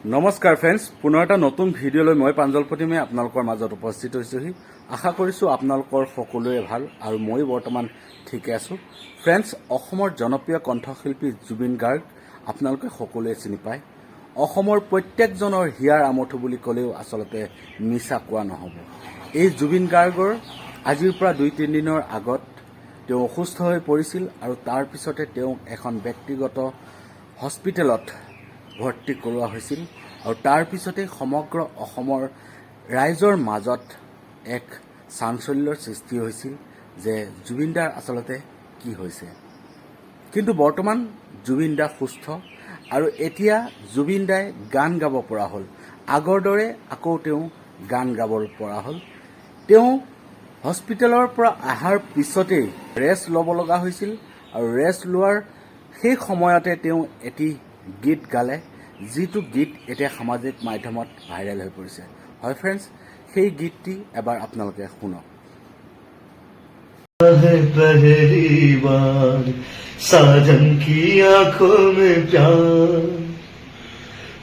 নমস্কাৰ ফ্ৰেণ্ডছ পুনৰ এটা নতুন ভিডিঅ'লৈ মই প্ৰাঞ্জল প্ৰতিমে আপোনালোকৰ মাজত উপস্থিত হৈছোহি। আশা কৰিছোঁ আপোনালোকৰ সকলোৰে ভাল আৰু মই বৰ্তমান ঠিকে আছোঁ। ফ্ৰেণ্ডছ অসমৰ জনপ্ৰিয় কণ্ঠশিল্পী জুবিন গাৰ্গ আপোনালোকে সকলোৱে চিনি পায়। অসমৰ প্ৰত্যেকজনৰ হিয়াৰ আমঠু বুলি ক'লেও আচলতে মিছা কোৱা নহ'ব। এই জুবিন গাৰ্গৰ আজিৰ পৰা দুই তিনিদিনৰ আগত তেওঁ অসুস্থ হৈ পৰিছিল আৰু তাৰ পিছতে তেওঁক এখন ব্যক্তিগত হস্পিটেলত ভৰ্তি কৰোৱা হৈছিল আৰু তাৰ পিছতে সমগ্ৰ অসমৰ ৰাইজৰ মাজত এক চাঞ্চল্যৰ সৃষ্টি হৈছিল যে জুবিন দাৰ আচলতে কি হৈছে। কিন্তু বৰ্তমান জুবিন দা সুস্থ আৰু এতিয়া জুবিন দাই গান গাব পৰা হ'ল। আগৰ দৰে আকৌ তেওঁ গান গাব পৰা হ'ল। তেওঁ হস্পিটেলৰ পৰা অহাৰ পিছতেই ৰেষ্ট ল'ব লগা হৈছিল আৰু ৰেষ্ট লোৱাৰ সেই সময়তে তেওঁ এটি গীত গালে। যিটো গীত এতিয়া সামাজিক মাধ্যমত ভাইৰেল হৈ পৰিছে হয় ফ্ৰেণ্ডছ সেই গীতটি এবাৰ আপোনালোকে শুনক है पहली बार साजन की आंखों में प्यार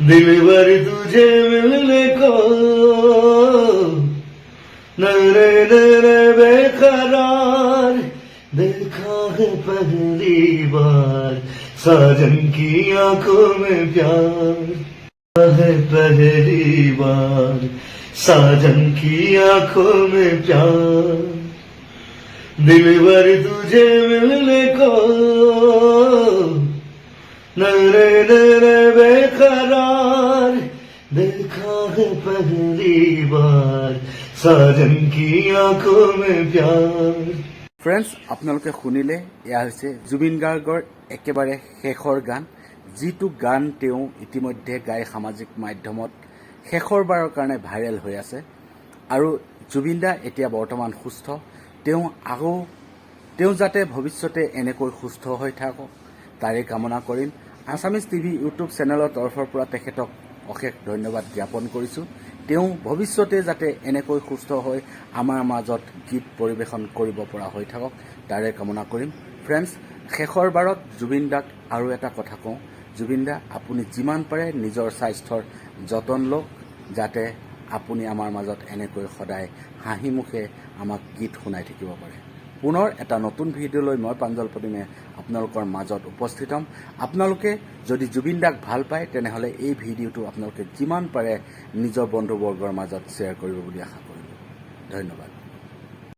दिल भर तुझे मिलने को नरे नरे बेकरार देखा है पहली बार साजन की आँखों में प्यार। है पहली बार साजन की आँखों में प्यार। दिल भर तुझे मिलने को नरे नरे बेकरार। देखा है पहली बार, साजन की आँखों में प्यार। ফ্ৰেণ্ডছ আপোনালোকে শুনিলে এয়া হৈছে জুবিন গাৰ্গৰ একেবাৰে শেষৰ গান। যিটো গান তেওঁ ইতিমধ্যে গাই সামাজিক মাধ্যমত শেষৰবাৰৰ কাৰণে ভাইৰেল হৈ আছে। আৰু জুবিন দা এতিয়া বৰ্তমান সুস্থ। তেওঁ আকৌ, তেওঁ যাতে ভৱিষ্যতে এনেকৈ সুস্থ হৈ থাকক, তাৰে কামনা কৰিম। আছামিজ টিভি ইউটিউব চেনেলৰ তৰফৰ পৰা তেখেতক অশেষ ধন্যবাদ জ্ঞাপন কৰিছোঁ। তেওঁ ভৱিষ্যতে যাতে এনেকৈ সুস্থ হৈ আমাৰ মাজত গীত পৰিৱেশন কৰিব পৰা হৈ থাকক, তাৰে কামনা কৰিম। ফ্ৰেণ্ডছ শেষৰ বাৰত জুবিন দাক আৰু এটা কথা কওঁ। জুবিন দা, আপুনি যিমান পাৰে নিজৰ স্বাস্থ্যৰ যতন লওক, যাতে আপুনি আমাৰ মাজত এনেকৈ সদায় হাঁহি মুখে আমাক গীত শুনাই থাকিব পাৰে। পুনৰ এটা নতুন ভিডিঅ'লৈ মই প্ৰাঞ্জল প্ৰতিমে আপোনালোকৰ মাজত উপস্থিত হ'ম। আপোনালোকে যদি জুবিন দাক ভালো পায়, তেনেহ'লে এই ভিডিঅ'টো আপোনালোকে যিমান পাৰে নিজৰ বন্ধুবৰ্গৰ মাজত শ্বেয়াৰ কৰিব বুলি আশা কৰিলোঁ। ধন্যবাদ।